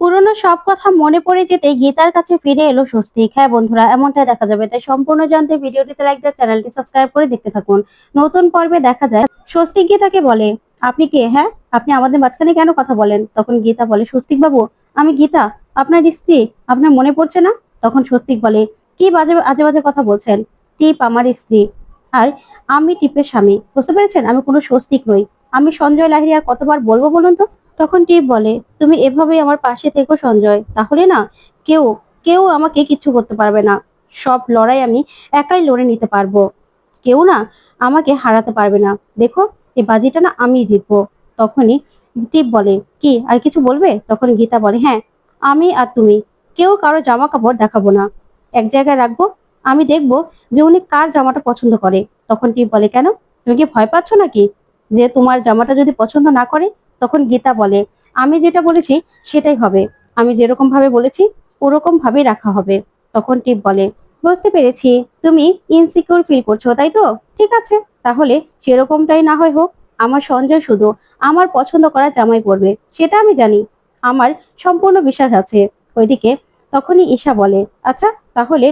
পুরনো সব কথা মনে পড়ে যেতে গীতার কাছে ফিরে এলো স্বস্তিক হ্যাঁ বন্ধুরা, এমনটাই দেখা যাবে। তাই সম্পূর্ণ জানতে ভিডিওটিতে লাইক দিয়ে চ্যানেলটি সাবস্ক্রাইব করে দেখতে থাকুন। নতুন পর্বে দেখা যায় স্বস্তিক গীতাকে বলে। আপনি কে? হ্যাঁ আপনি আমাদের মাঝখানে কেন কথা বলেন? তখন গীতা বলে স্বস্তিক বাবু আমি গীতা। আপনার স্ত্রী? আপনার মনে পড়ছে না? তখন স্বস্তিক বলে, কি বাজে, আজে বাজে কথা বলছেন? টিপ আমার স্ত্রী। আর আমি টিপের স্বামী। বুঝতে পেরেছেন? আমি কোনো স্বস্তিক নই। আমি সঞ্জয় লাহিরি আর কতবার বলব বলুন তো? তখন টিপ বলে, তুমি এভাবেই আমার পাশে থেকো সঞ্জয়, তাহলে না, কেউ কেউ আমাকে কিচ্ছু করতে পারবে না। সব লড়াই আমি একাই লড়ে নিতে পারব। কেউ না আমাকে হারাতে পারবে না। দেখো, এই বাজিটা না আমি জিতবো। তখনই টিপ বলে, কি, আর কিছু বলবে? তখন গীতা বলে হ্যাঁ আমি আর তুমি। কেউ কারও জামা কাপড় দেখাবো না। এক জায়গায় রাখব, আমি দেখব যে উনি কার জামাটা পছন্দ করে। তখন টিপ বলে, কেন? তুমি কি ভয় পাচ্ছ নাকি? যে তোমার জামাটা যদি পছন্দ না করে তখন গীতা বলে, আমি যেটা বলেছি সেটাই হবে। আমি যেরকম ভাবে বলেছি ওরকম ভাবেই রাখা হবে। তখন টিপ বলে, বুঝতে পেরেছি। তুমি ইনসিকিউর ফিল করছ, তাই তো? ঠিক আছে। তাহলে সেরকমটাই না হয় হোক। আমার সঞ্জয় শুধু আমার পছন্দ করা জামাই পরবে, সেটা আমি জানি। আমার সম্পূর্ণ বিশ্বাস আছে। ওইদিকে তখনই ঈশা বলে আচ্ছা তাহলে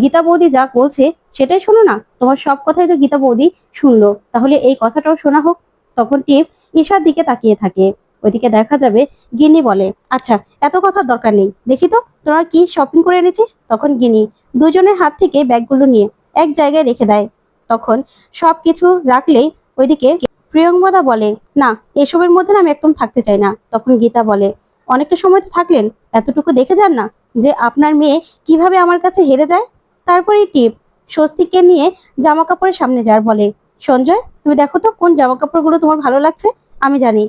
গীতা বৌদি যা বলছে সেটাই শোনো না। তোমার সব কথাই তো গীতা বৌদি শুনলো। তাহলে এই কথাটাও শোনা হোক। তখন টিপ ঈশার দিকে তাকিয়ে থাকে। ওইদিকে দেখা যাবে গিনি বলে আচ্ছা এত কথার দরকার নেই। দেখি তো, তোরা কি শপিং করে এনেছিস? তখন গিনি দুজনের হাত থেকে ব্যাগগুলো নিয়ে এক জায়গায় রেখে দেয়। তখন সবকিছু রাখলেই ওইদিকে প্রিয়ঙ্গদা বলে, না, এসবের মধ্যে আমি একদম থাকতে চাই না। তখন গীতা বলে, অনেকটা সময় তো থাকলেন, এতটুকু দেখে যান না যে আপনার মেয়ে কীভাবে আমার কাছে হেরে যায়? তারপরে টিপ স্বস্তিককে নিয়ে জামা কাপড়ের সামনে যার বলে, সঞ্জয় তুমি দেখো তো কোন জামা কাপড়গুলো তোমার ভালো লাগছে, আমি জানি।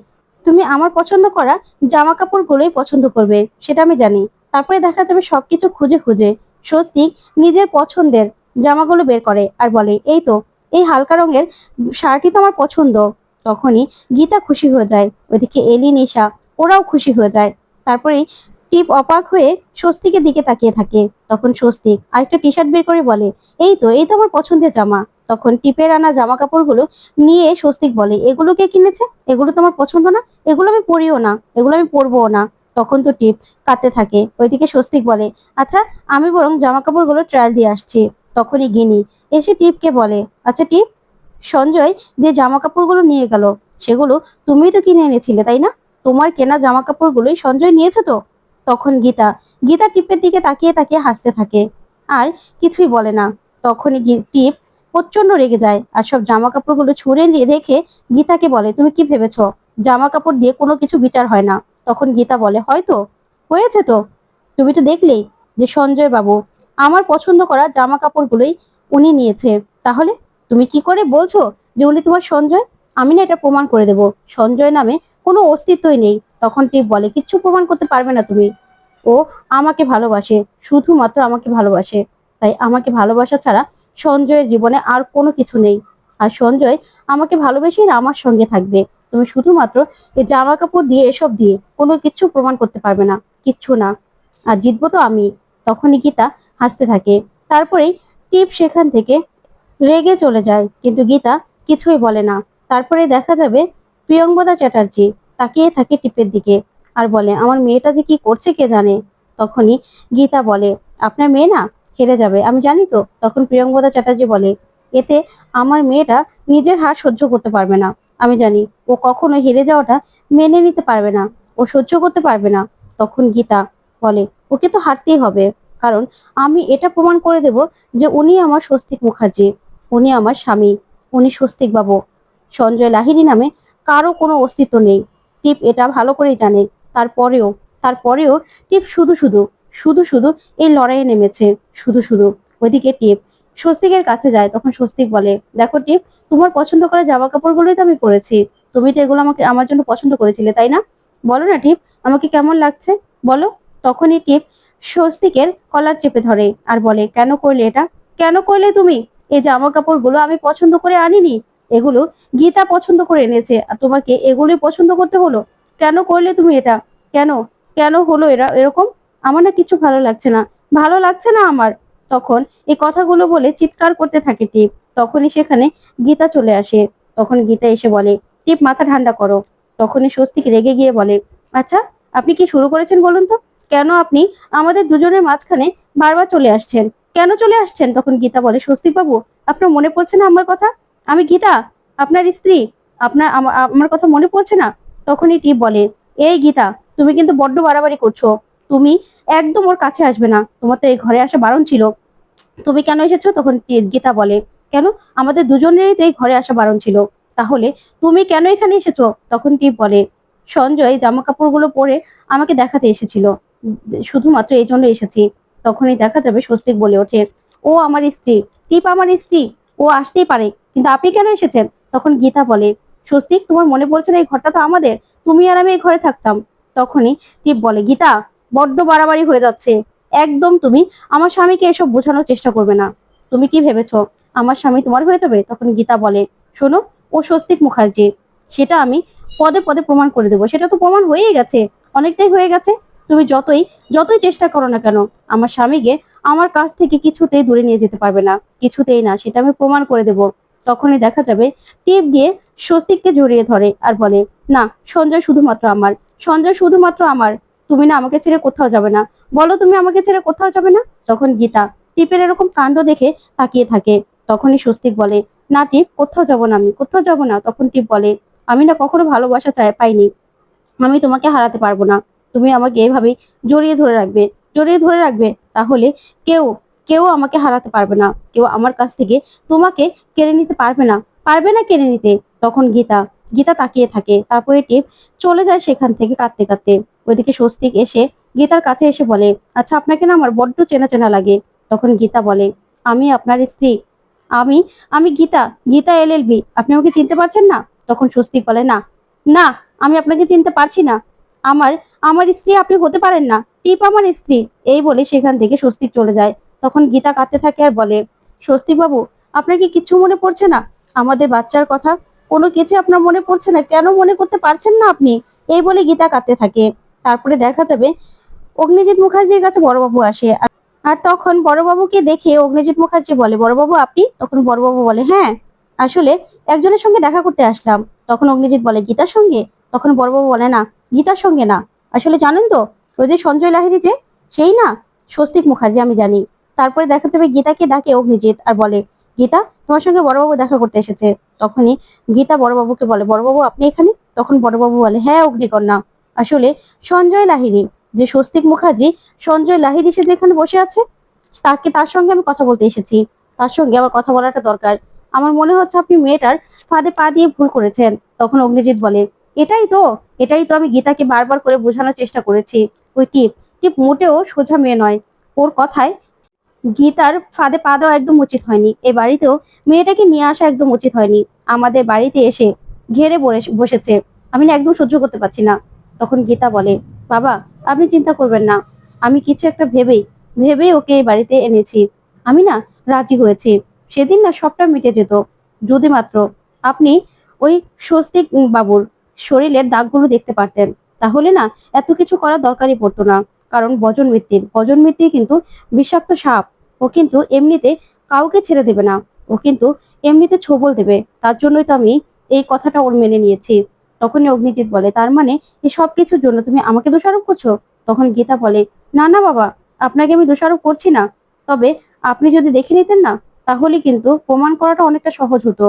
তুমি আমার পছন্দ করা জামা কাপড়গুলোই পছন্দ করবে, সেটা আমি জানি। তারপরে দেখা যাবে সবকিছু খুঁজে খুঁজে স্বস্তিক নিজের পছন্দের জামাগুলো বের করে আর বলে, এই তো, এই হালকা রঙের শার্টই তো আমার পছন্দ। তখনই গীতা খুশি হয়ে যায়। ওইদিকে এলি, নিশা, ওরাও খুশি হয়ে যায়। তারপরে টিপ অবাক হয়ে স্বস্তিকের দিকে তাকিয়ে থাকে। তখন স্বস্তিক আরেকটা টি শার্ট বের করে বলে, এই তো এই তো আমার পছন্দের জামা। তখন টিপের আনা জামা কাপড়গুলো নিয়ে স্বস্তিক বলে, এগুলো কে কিনেছে? এগুলো তোমার পছন্দ না? এগুলো আমি পরিও না, এগুলো আমি পরবো না। তখন তো টিপ কাঁদতে থাকে, ওইদিকে স্বস্তিক বলে আচ্ছা আমি বরং জামা কাপড়গুলো ট্রায়াল দিয়ে আসছি। তখনই গিনি এসে টিপকে বলে আচ্ছা টিপ, সঞ্জয় যে জামা কাপড়গুলো নিয়ে গেল, সেগুলো তুমিই তো কিনে এনেছিলে, তাই না? তোমার কেনা জামা কাপড়গুলোই সঞ্জয় নিয়েছে তো? তখন গীতা গীতা টিপের দিকে তাকিয়ে তাকিয়ে হাসতে থাকে, আর কিছুই বলে না। তখনই টিপ প্রচণ্ড রেগে যায়। আর সব জামা কাপড়গুলো ছুঁড়ে রেখে গীতাকে বলে, তুমি কি ভেবেছো? জামা কাপড় দিয়ে কোনো কিছু বিচার হয় না। তখন গীতা বলে, হয়তো। হয়েছে তো। তুমি তো দেখলেই যে সঞ্জয় বাবু আমার পছন্দ করা জামা কাপড়গুলোই উনি নিয়েছে। তাহলে তুমি কি করে বলছো যে উনি তোমার সঞ্জয়? আমি না এটা প্রমাণ করে দেব। সঞ্জয় নামে কোনো অস্তিত্বই নেই। তখন টিপ বলে, কিচ্ছু প্রমাণ করতে পারবে না তুমি। ও আমাকে ভালোবাসে, শুধুমাত্র আমাকে ভালোবাসে। তাই আমাকে ভালোবাসা ছাড়া সঞ্জয়ের জীবনে আর কোনো কিছু নেই। আর সঞ্জয় আমাকে ভালোবেসেই না আমার সঙ্গে থাকবে। তুমি শুধুমাত্র এই জামা কাপড় দিয়ে, এসব দিয়ে কোনো কিছু প্রমাণ করতে পারবে না। কিচ্ছু না। আর জিতবো তো আমি। তখনই গীতা হাসতে থাকে। তারপরেই টিপ সেখান থেকে রেগে চলে যায়। কিন্তু গীতা কিছুই বলে না। তারপরে দেখা যাবে প্রিয়ঙ্গদা চ্যাটার্জি তাকিয়ে থাকে টিপের দিকে আর বলে, আমার মেয়েটা যে কি করছে কে জানে? তখনই গীতা বলে, আপনার মেয়ে না হেরে যাবে। আমি জানি তো, তখন প্রিয়ঙ্গদা চ্যাটার্জি বলে, এতে আমার মেয়েটা নিজের হার সহ্য করতে পারবে না। আমি জানি, ও কখনো হেরে যাওয়াটা মেনে নিতে পারবে না, ও সহ্য করতে পারবে না। তখন গীতা বলে, ওকে তো হারতেই হবে, কারণ আমি এটা প্রমাণ করে দেব যে উনি আমার স্বস্তিক মুখার্জি, উনি আমার স্বামী, উনি স্বস্তিক বাবু। সঞ্জয় লাহিড়ী নামে কারও কোনো অস্তিত্ব নেই। টিপ এটা ভালো করেই জানে, তারপরেও তারপরেও টিপ শুধু শুধু শুধু শুধু এই লড়াইয়ে নেমেছে, শুধু শুধু। ওইদিকে টিপ, স্বস্তিকের কাছে যায়, তখন স্বস্তিক বলে, দেখো টিপ, তোমার পছন্দ করা জামা কাপড়গুলোই তো আমি পরেছি। তুমি তো এগুলো আমাকে, আমার জন্য পছন্দ করেছিলে, তাই না? বলো না টিপ, আমাকে কেমন লাগছে? বলো। তখনই টিপ স্বস্তিকের কলার চেপে ধরে আর বলে, কেন করলে এটা? কেন করলে তুমি? এই জামা কাপড়গুলো আমি পছন্দ করে আনিনি। এগুলো গীতা পছন্দ করে এনেছে আর তোমাকে এগুলোই পছন্দ করতে হলো। কেন করলে তুমি এটা? কেন? কেন হলো এরা, এরকম? আমার না কিছু ভালো লাগছে না। ভালো লাগছে না আমার। তখন এই কথাগুলো বলে চিৎকার করতে থাকে টিপ। তখনই সেখানে গীতা চলে আসে। তখন গীতা এসে বলে, টিপ, মাথা ঠান্ডা করো। তখনই স্বস্তিক রেগে গিয়ে বলে আচ্ছা আপনি কি শুরু করেছেন বলুন তো? কেন আপনি আমাদের দুজনের মাঝখানে বারবার চলে আসছেন? কেন চলে আসছেন? তখন গীতা বলে স্বস্তিক বাবু আপনার মনে পড়ছে না আমার কথা? আমি গীতা, আপনার স্ত্রী, আপনার আমার কথা মনে পড়ছে না? তখনই টিপ বলে, এই গীতা, তুমি কিন্তু বড্ড বাড়াবাড়ি করছ। তুমি একদম ওর কাছে আসবে না। তোমার তো এই ঘরে আসা বারণ ছিল। তুমি কেন এসেছ? তখন গীতা বলে, কেন? আমাদের দুজনেরই তো এই ঘরে আসা বারণ ছিল। তাহলে তুমি কেন এখানে এসেছ? তখন টিপ বলে, সঞ্জয় জামা কাপড়গুলো পরে আমাকে দেখাতে এসেছিল। শুধুমাত্র এই জন্য এসেছি। তখনই দেখা যাবে স্বস্তিক বলে ওঠে, ও আমার স্ত্রী। টিপ আমার স্ত্রী। ও আসতেই পারে, কিন্তু আপনি কেন এসেছেন? তখন গীতা বলে, স্বস্তিক, তোমার মনে পড়ছে না এই ঘরটা তো আমাদের? তুমি আর আমি এই ঘরে থাকতাম। তখনই টিপ বলে, গীতা বড্ড বাড়াবাড়ি হয়ে যাচ্ছে। একদম তুমি, আমার স্বামীকে এসব বোঝানোর চেষ্টা করবে না। তুমি কি ভেবেছ? আমার স্বামী তোমার হয়ে যাবে? তখন গীতা বলে, শোনো, ও স্বস্তিক মুখার্জি। সেটা আমি পদে পদে প্রমাণ করে দেবো। সেটা তো প্রমাণ হয়েই গেছে। অনেকটাই হয়ে গেছে। তুমি যতই যতই চেষ্টা করো না কেন, আমার স্বামীকে আমার কাছ থেকে কিছুতেই দূরে নিয়ে যেতে পারবে না। কিছুতেই না, সেটা আমি প্রমাণ করে দেব। তখনই দেখা যাবে, টিপ দিয়ে স্বস্তিককে জড়িয়ে ধরে আর বলে, না, সঞ্জয় শুধুমাত্র আমার। সঞ্জয় শুধুমাত্র আমার। তুমি না আমাকে ছেড়ে কোথাও যাবে না। বলো তুমি আমাকে ছেড়ে কোথাও যাবে না? তখন গীতা টিপের এরকম কাণ্ড দেখে তাকিয়ে থাকে। তখনই স্বস্তিক বলে, না টিপ, কোথাও যাব না আমি, কোথাও যাব না। তখন টিপ বলে, আমি না কখনো ভালোবাসা চাই, পাইনি। আমি তোমাকে হারাতে পারব না। তুমি আমাকে এভাবেই জড়িয়ে ধরে রাখবে, জড়িয়ে ধরে রাখবে, তাহলে কেউ কেউ আমাকে হারাতে পারবে না। কেউ আমার কাছ থেকে তোমাকে কেড়ে নিতে পারবে না পারবে না কেড়ে নিতে। তখন গীতা গীতা তাকিয়ে থাকে। তারপরে টিপ চলে যায় সেখান থেকে কাঁদতে কাঁদতে। ওইদিকে স্বস্তিক এসে গীতার কাছে এসে বলে আচ্ছা আপনাকে না আমার বড্ড চেনা চেনা লাগে। তখন গীতা বলে, আমি আপনার স্ত্রী। আমি আমি Gita Gita L L B. আপনি আমাকে চিনতে পারছেন না? তখন স্বস্তিক বলে, না না, আমি আপনাকে চিনতে পারছি না। আমার আমার স্ত্রী আপনি হতে পারেন না। টিপ আমার স্ত্রী। এই বলে সেখান থেকে স্বস্তিক চলে যায়। তখন গীতা কাঁদতে থাকে আর বলে, স্বস্তিক বাবু, আপনার কি কিছু মনে পড়ছে না? আমাদের বাচ্চার কথা কোনো কিছু আপনার মনে পড়ছে না? কেন মনে করতে পারছেন না আপনি? এই বলে গীতা কাঁদতে থাকে। তারপরে দেখা যাবে অগ্নিজিৎ মুখার্জির কাছে বড়বাবু আসে। আর- তখন বড়বাবুকে দেখে অগ্নিজিৎ মুখার্জি বলে, বড়বাবু, আপনি? তখন বড়বাবু বলে হ্যাঁ আসলে একজনের সঙ্গে দেখা করতে আসলাম। তখন অগ্নিজিৎ বলে, গীতার সঙ্গে? তখন বড়বাবু বলে, না, গীতার সঙ্গে না। আসলে জানেন তো যে সঞ্জয় লাহিরি যে, সেই না? স্বস্তিক মুখার্জি, আমি জানি। তারপরে দেখা যাবে গীতাকে ডাকে অগ্নিজিৎ আর বলে, গীতা, তোমার সঙ্গে বড়বাবু দেখা করতে এসেছে। তখনই গীতা বড়বাবুকে বলে, বড়বাবু, আপনি এখানে? তখন বড়বাবু বলে হ্যাঁ অগ্নিকন্যা। আসলে সঞ্জয় লাহিরি যে স্বস্তিক মুখার্জি, সঞ্জয় লাহিরি সে যেখানে বসে আছে, তাকে তার সঙ্গে আমি কথা বলতে এসেছি। তার সঙ্গে আমার কথা বলাটা দরকার। আমার মনে হচ্ছে আপনি মেয়েটার ফাঁদে পা দিয়ে ভুল করেছেন। তখন অগ্নিজিৎ বলে, এটাই তো এটাই তো আমি গীতাকে বারবার করে বোঝানোর চেষ্টা করেছি। ওই টিপ টিপ মোটেও সোজা মেয়ে নয়। ওর কথায় গীতার ফাঁদে পা দেওয়া একদম উচিত হয়নি। এ বাড়িতেও মেয়েটাকে নিয়ে আসা একদম উচিত হয়নি। আমাদের বাড়িতে এসে ঘেরে বসে- বসেছে। আমি না একদম সহ্য করতে পারছি না। তখন গীতা বলে, বাবা, আপনি চিন্তা করবেন না, আমি কিছু একটা ভেবেই ভেবেই ওকে এই বাড়িতে এনেছি। আমি না রাজি হয়েছি। সেদিন না সবটা মিটে যেত। যদি মাত্র আপনি ওই স্বস্তিক বাবুর শরীরের দাগগুলো দেখতে পারতেন, তাহলে না এত কিছু করার দরকারই পড়তো না। কারণ বজন মিত্তির বজন মিত্তি কিন্তু বিষাক্ত সাপ। ও কিন্তু এমনিতে কাউকে ছেড়ে দেবে না। ও কিন্তু এমনিতে ছোবল দেবে। তার জন্যই তো আমি এই কথাটা ওর মেনে নিয়েছি। তখনই অগ্নিজিৎ বলে, তার মানে এই সব কিছুর জন্য তুমি আমাকে দোষারোপ করছ? তখন গীতা বলে, না না বাবা, আপনাকে আমি দোষারোপ করছি না। তবে আপনি যদি দেখে নিতেন না, তাহলে কিন্তু প্রমাণ করাটা অনেকটা সহজ হতো।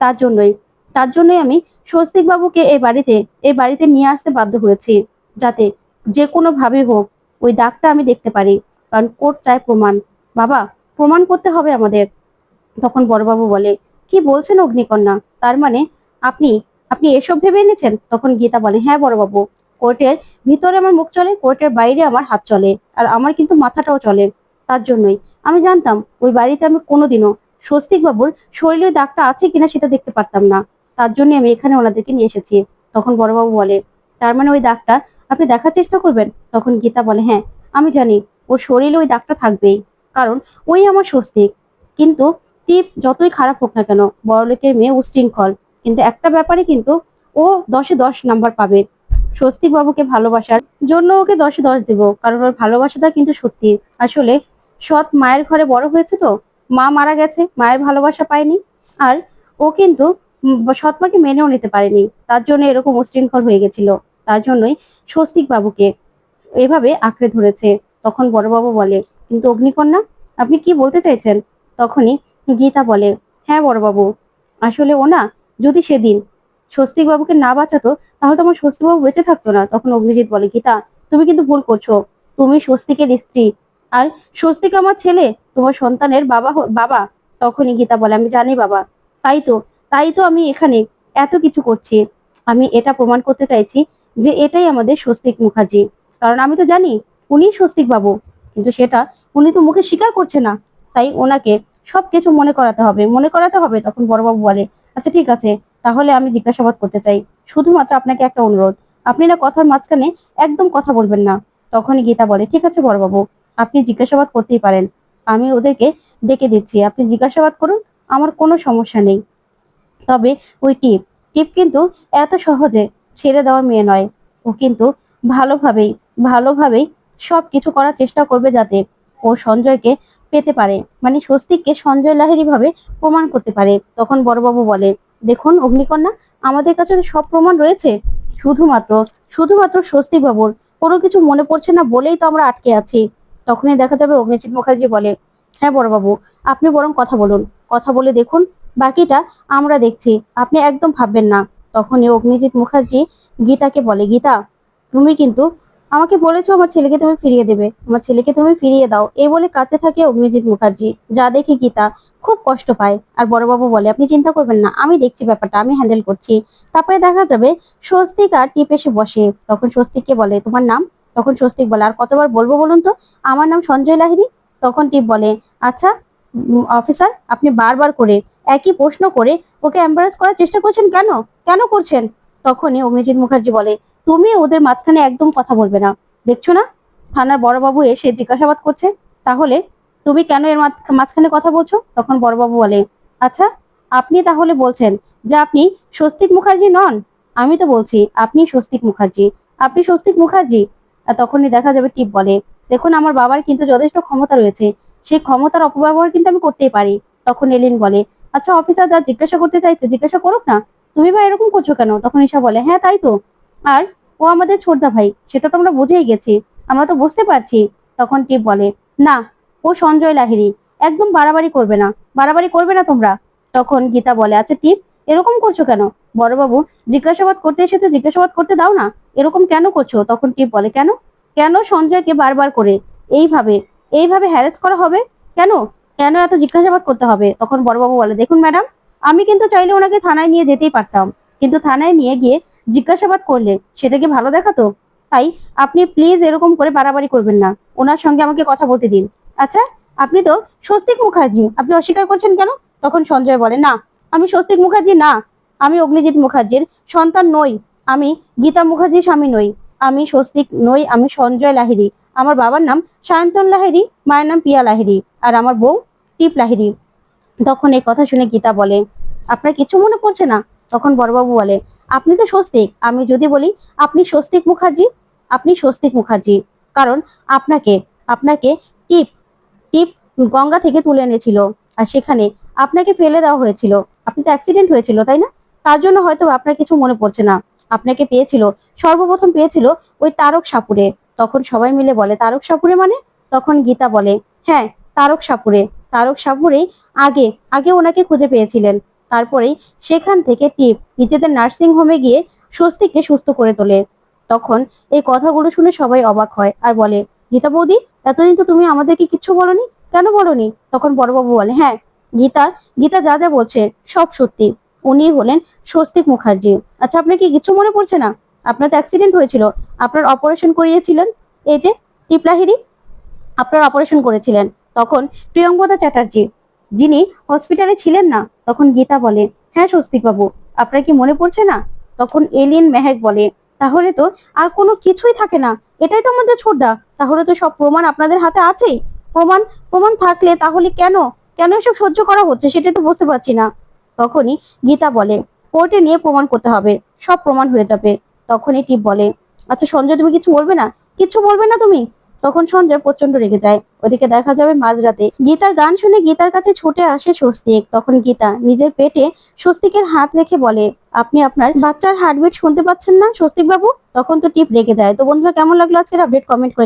তার জন্যই তার জন্যই আমি স্বস্তিক বাবুকে এই বাড়িতে এই বাড়িতে নিয়ে আসতে বাধ্য হয়েছি, যাতে যে কোনো ভাবে হোক ওই দাগটা আমি দেখতে পারি, কারণ কোর্ট চায় প্রমাণ। বাবা, প্রমাণ করতে হবে আমাদের। তখন বড়বাবু বলে, কি বলছেন অগ্নিকন্যা? তার মানে আপনি আপনি এসব ভেবে এনেছেন? তখন গীতা বলে হ্যাঁ বড়বাবু কোর্টের ভিতরে আমার মুখ চলে, কোর্টের বাইরে আমার হাত চলে, আর আমার কিন্তু মাথাটাও চলে, তার জন্যই। আমি জানতাম ওই বাড়িতে আমি কোনোদিনও স্বস্তিক বাবুর শরীরে দাগটা আছে কিনা সেটা দেখতে পারতাম না। তার জন্য আমি এখানে ওনাদেরকে নিয়ে এসেছি। তখন বড়বাবু বলে, তার মানে ওই দাগটা আপনি দেখার চেষ্টা করবেন? তখন গীতা বলে হ্যাঁ আমি জানি ওর শরীরে ওই দাগটা থাকবেই, কারণ ওই আমার স্বস্তিক। কিন্তু টিপ যতই খারাপ হোক না কেন, বড়লোকের মেয়ে উশৃঙ্খল কিন্তু একটা ব্যাপারে কিন্তু ও দশে দশ নাম্বার পাবে। স্বস্তিক বাবুকে ভালোবাসার জন্য ওকে দশে দশ দেব কারণ ওর ভালোবাসাটা কিন্তু সত্যি। আসলে সৎ মায়ের ঘরে বড় হয়েছে তো মা মারা গেছে মায়ের ভালোবাসা পায়নি আর ও কিন্তু উম, সৎ মাকে মেনেও নিতে পারেনি। তার জন্য এরকম উশৃঙ্খল হয়ে গেছিল। তার জন্যই স্বস্তিক বাবুকে এভাবে আঁকড়ে ধরেছে। তখন বড়বাবু বলে কিন্তু অগ্নিকন্যা আপনি কি বলতে চাইছেন? তখনই গীতা বলে হ্যাঁ বড়বাবু আসলে ও না যদি সেদিন স্বস্তিক বাবুকে না বাঁচাতো, তাহলে তোমার স্বস্তিক বাবু বেঁচে থাকতো না। তখন অভিজিৎ বলে, গীতা, তুমি কিন্তু ভুল করছ। তুমি স্বস্তিকের স্ত্রী আর স্বস্তিক আমার ছেলে, তোমার সন্তানের বাবা বাবা। তখনই গীতা বলে, আমি জানি বাবা, তাই তো তাই তো আমি এখানে এত কিছু করছি। আমি এটা প্রমাণ করতে চাইছি যে এটাই আমাদের স্বস্তিক মুখার্জি। কারণ আমি তো জানি উনি স্বস্তিক বাবু কিন্তু সেটা উনি তো মুখে স্বীকার করছে না। তাই ওনাকে সবকিছু মনে করাতে হবে। মনে করাতে হবে, তখন বড়বাবু বলে আচ্ছা ঠিক আছে। তাহলে আমি জিজ্ঞাসাবাদ করতে চাই। শুধুমাত্র আপনাকে একটা অনুরোধ। আপনি না কথার মাঝখানে একদম কথা বলবেন না। তখনই গীতা বলে, ঠিক আছে বড়বাবু, আপনি জিজ্ঞাসাবাদ করতেই পারেন। আমি ওদেরকে ডেকে দিচ্ছি। আপনি জিজ্ঞাসাবাদ করুন, আমার কোনো সমস্যা নেই। তবে ওই টিপ টিপ কিন্তু এত সহজে ছেড়ে দেওয়ার মেয়ে নয়। ও কিন্তু ভালোভাবেই ভালোভাবেই সব কিছু করার চেষ্টা করবে যাতে ও সঞ্জয়কে পেতে পারে। মানে স্বস্তিককে সঞ্জয় লাহিড়ী ভাবে প্রমাণ করতে পারে। তখন বড়বাবু বলে, দেখুন অগ্নিকন্যা, আমাদের কাছে সব প্রমাণ রয়েছে। শুধুমাত্র শুধুমাত্র স্বস্তিক বাবুর কোনো কিছু মনে পড়ছে না বলেই তো আমরা আটকে আছি তখনই দেখা যাবে অগ্নিজিৎ মুখার্জি বলে হ্যাঁ বড়বাবু, আপনি বরং কথা বলুন। কথা বলে দেখুন, বাকিটা আমরা দেখছি। আপনি একদম ভাববেন না তখনই অগ্নিজিৎ মুখার্জি গীতাকে বলে, গীতা, তুমি কিন্তু আমাকে বলেছ আমার ছেলেকে তুমি ফিরিয়ে দেবে। আমার ছেলেকে তুমি ফিরিয়ে দাও। এই বলে কাঁদতে থাকে অগ্নিজিৎ মুখার্জি, যা দেখে গীতা খুব কষ্ট পায়। আর বড়বাবু বলে, আপনি চিন্তা করবেন না, আমি দেখছি ব্যাপারটা, আমি হ্যান্ডেল করছি। তারপরে দেখা যাবে স্বস্তিক আর টিপ এসে বসে। তখন স্বস্তিককে বলে, তোমার নাম? তখন স্বস্তিক বলে, আর কতবার বলব বলুন তো? আমার নাম সঞ্জয় লাহিড়ী? তখন টিপ বলে আচ্ছা অফিসার আপনি বারবার করে একই প্রশ্ন করে ওকে এম্বারাস করার চেষ্টা করছেন কেন? কেন করছেন? তখনই অগ্নিজিৎ মুখার্জি বলে তুমি ওদের মাঝখানে একদম কথা বলবে না। দেখছ না? থানার বড়বাবু এসে জিজ্ঞাসাবাদ করছে। তাহলে তুমি কেন এর মাঝখানে কথা বলছো? তখন বড়বাবু বলে আচ্ছা আপনি তাহলে বলছেন যে আপনি স্বস্তিক মুখার্জি নন? আমি তো বলছি, আপনি স্বস্তিক মুখার্জি। আপনি স্বস্তিক মুখার্জি? আর তখনই দেখা যাবে টিপ বলে, দেখুন, আমার বাবার কিন্তু যথেষ্ট ক্ষমতা রয়েছে। সেই ক্ষমতার অপব্যবহার কিন্তু আমি করতেই পারি। তখন এলিন বলে আচ্ছা অফিসার যা জিজ্ঞাসা করতে চাইছে, জিজ্ঞাসা করুক না। তুমি বা এরকম করছ কেন? তখন ঈশা বলে হ্যাঁ তাই তো। আর ও আমাদের ছোটদা ভাই, সেটা তো আমরা বুঝেই গেছি, আমরা তো বুঝতে পারছি। তখন টিপ বলে, না, ও সঞ্জয় লাহিড়ী, একদম বাড়াবাড়ি করবে না, বাড়াবাড়ি করবে না তোমরা? তখন গীতা বলে আচ্ছা টিপ, এরকম করছ কেন? বড়বাবু, জিজ্ঞাসাবাদ করতে এসেছ, জিজ্ঞাসাবাদ করতে দাও না, এরকম কেন করছ? তখন টিপ বলে, কেন? কেন সঞ্জয়কে বারবার করে এইভাবে এইভাবে হ্যারেস করা হবে? কেন? কেন এত জিজ্ঞাসাবাদ করতে হবে? তখন বড়বাবু বলে, দেখুন ম্যাডাম, আমি কিন্তু চাইলে ওনাকে থানায় নিয়ে যেতেই পারতাম, কিন্তু থানায় নিয়ে গিয়ে জিজ্ঞাসাবাদ করলে সেটা কি ভালো দেখাতো? তাই আপনি প্লিজ এরকম করে বাড়াবাড়ি করবেন না। ওনার সঙ্গে আমাকে কথা বলতে দিন। আচ্ছা আপনি তো স্বস্তিক মুখার্জি। আপনি অস্বীকার করছেন কেন? তখন সঞ্জয় বলে, না, আমি স্বস্তিক মুখার্জি না। আমি অগ্নিজিৎ মুখার্জির সন্তান নই। আমি গীতা মুখার্জির স্বামী নই। আমি স্বস্তিক নই, আমি সঞ্জয় লাহিড়ী। আমার বাবার নাম সায়ন্তন লাহিড়ী, মায়ের নাম পিয়া লাহিড়ী আর আমার বউ টিপ লাহিড়ী। তখন এই কথা শুনে গীতা বলে, আপনার কিছু মনে পড়ছে না? তখন বড়বাবু বলে আপনি তো স্বস্তিক। আমি যদি বলি, আপনি স্বস্তিক মুখার্জি, আপনি স্বস্তিক মুখার্জি। কারণ আপনাকে আপনাকে টিপ টিপ গঙ্গা থেকে তুলে এনেছিল। আর সেখানে আপনাকে ফেলে দেওয়া হয়েছিল। আপনি তো অ্যাক্সিডেন্ট হয়েছিল, তাই না? তার জন্য হয়তো আপনার কিছু মনে পড়ছে না। আপনাকে পেয়েছিল, সর্বপ্রথম পেয়েছিল ওই তারক সাপুরে। তখন সবাই মিলে বলে, তারক সাপুরে মানে? তখন গীতা বলে হ্যাঁ তারক সাপুরে। তারক সাপুরেই আগে আগে ওনাকে খুঁজে পেয়েছিলেন। তারপরেই সেখান থেকে টিপ নিজেদের নার্সিং হোমে গিয়ে স্বস্তিকে সুস্থ করে তোলে। তখন এই কথাগুলো শুনে সবাই অবাক হয় আর বলে, গীতা বৌদি, এতদিন তো তুমি আমাদেরকে কিচ্ছু বলনি? কেন বলনি? তখন বড়বাবু বলে হ্যাঁ গীতা গীতা যা যা বলছে সব সত্যি। উনি হলেন স্বস্তিক মুখার্জি। আচ্ছা আপনার কি কিছু মনে পড়ছে না? আপনার তো অ্যাক্সিডেন্ট হয়েছিল। আপনার অপারেশন করিয়েছিলেন? এই যে, টিপলাহিরি, আপনার অপারেশন করেছিলেন। তখন প্রিয়ঙ্কদা চ্যাটার্জি যিনি হসপিটালে ছিলেন না, তখন গীতা বলে হ্যাঁ স্বস্তিক বাবু আপনার কি মনে পড়ছে না? তখন এলিন মেহেক বলে, তাহলে তো আর কোনো কিছুই থাকে না, এটাই তো আমাদের ছোটদা, তাহলে তো সব প্রমাণ আপনাদের হাতে আছেই প্রমাণ প্রমাণ থাকলে তাহলে কেন? কেন এসব সহ্য করা হচ্ছে সেটা তো বুঝতে পারছি না। তখনই গীতা বলে, কোর্টে নিয়ে প্রমাণ করতে হবে, সব প্রমাণ হয়ে যাবে। তখনই টিপ বলে আচ্ছা সঞ্জয়, তুমি কিছু বলবে না? কিছু বলবে না তুমি? তখন সঞ্জয় প্রচণ্ড রেগে যায়। ওদিকে দেখা যাবে মাঝরাতে গীতার গান শুনে গীতার কাছে ছুটে আসে স্বস্তিক। তখন গীতা নিজের পেটে স্বস্তিকের হাত রেখে বলে, আপনি আপনার বাচ্চার হার্টবিট শুনতে পাচ্ছেন না স্বস্তিক বাবু তখন তো টিপ রেগে যায়। তো বন্ধুরা, কেমন লাগল আজকের আপডেট কমেন্ট করে